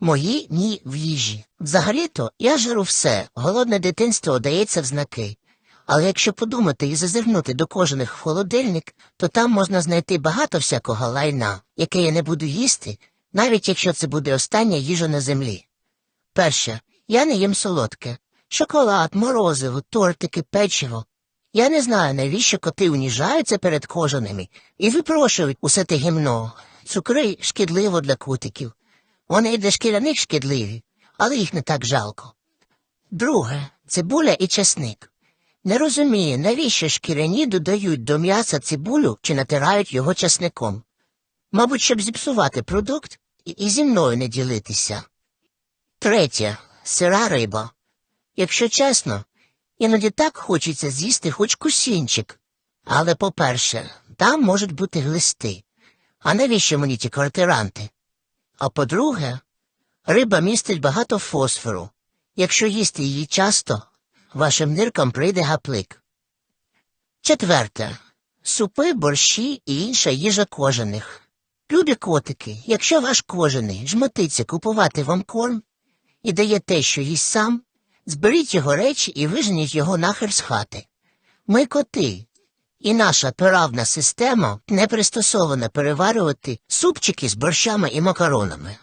Мої ні в їжі. Взагалі-то я жару все, голодне дитинство дається в знаки. Але якщо подумати і зазирнути до кожаних в холодильник, то там можна знайти багато всякого лайна, яке я не буду їсти, навіть якщо це буде остання їжа на землі. Перше, я не їм солодке. Шоколад, морозиво, тортики, печиво. Я не знаю, навіщо коти уніжаються перед кожаними і випрошують усе те гімно. Цукри шкідливо для котиків. Вони для шкіряних шкідливі, але їх не так жалко. Друге, цибуля і чесник. Не розумію, навіщо шкіряні додають до м'яса цибулю чи натирають його чесником. Мабуть, щоб зіпсувати продукт і, зі мною не ділитися. Третє, сира риба. Якщо чесно, іноді так хочеться з'їсти хоч кусінчик. Але, по-перше, там можуть бути глисти. А навіщо мені ті квартиранти? А по-друге, риба містить багато фосфору. Якщо їсти її часто, вашим ниркам прийде гаплик. Четверте. Супи, борщі і інша їжа кожаних. Любі котики, якщо ваш кожаний жмотиться купувати вам корм і дає те, що їсть сам, зберіть його речі і виженіть його нахер з хати. Ми коти, і наша пиравна система не пристосована переварювати супчики з борщами і макаронами.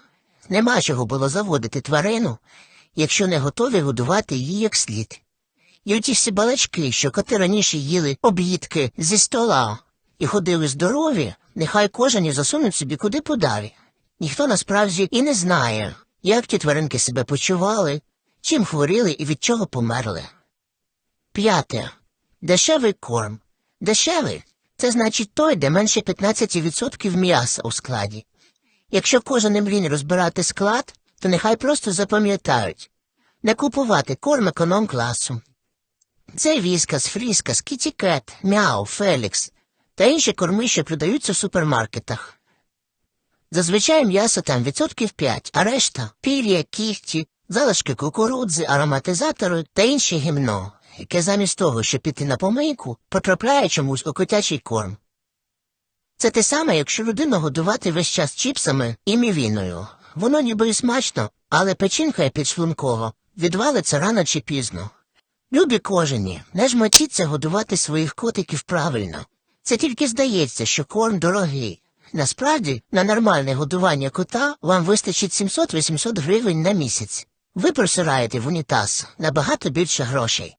Нема чого було заводити тварину, якщо не готові годувати її як слід. І оті всі балачки, що коти раніше їли об'їдки зі стола і ходили здорові, нехай кожен і засунуть собі куди подалі. Ніхто насправді і не знає, як ті тваринки себе почували, чим хворіли і від чого померли. П'яте. Дешевий корм. Дешевий це значить той, де менше 15% м'яса у складі. Якщо кожен млін розбирати склад, то нехай просто запам'ятають не купувати корм економ-класу. Це віскас, фріскас, кітікет, мяу, фелікс та інші корми, що продаються в супермаркетах. Зазвичай м'ясо там відсотків 5, а решта пір'я, кіхті, залишки кукурудзи, ароматизатори та інше гімно, яке замість того, щоб піти на помийку, потрапляє чомусь у котячий корм. Це те саме, якщо людину годувати весь час чіпсами і мівіною. Воно ніби і смачно, але печінка є підшлункова, відвалиться рано чи пізно. Любі кожені, не жмотіться годувати своїх котиків правильно. Це тільки здається, що корм дорогий. Насправді, на нормальне годування кота вам вистачить 700-800 гривень на місяць. Ви просираєте в унітаз набагато більше грошей.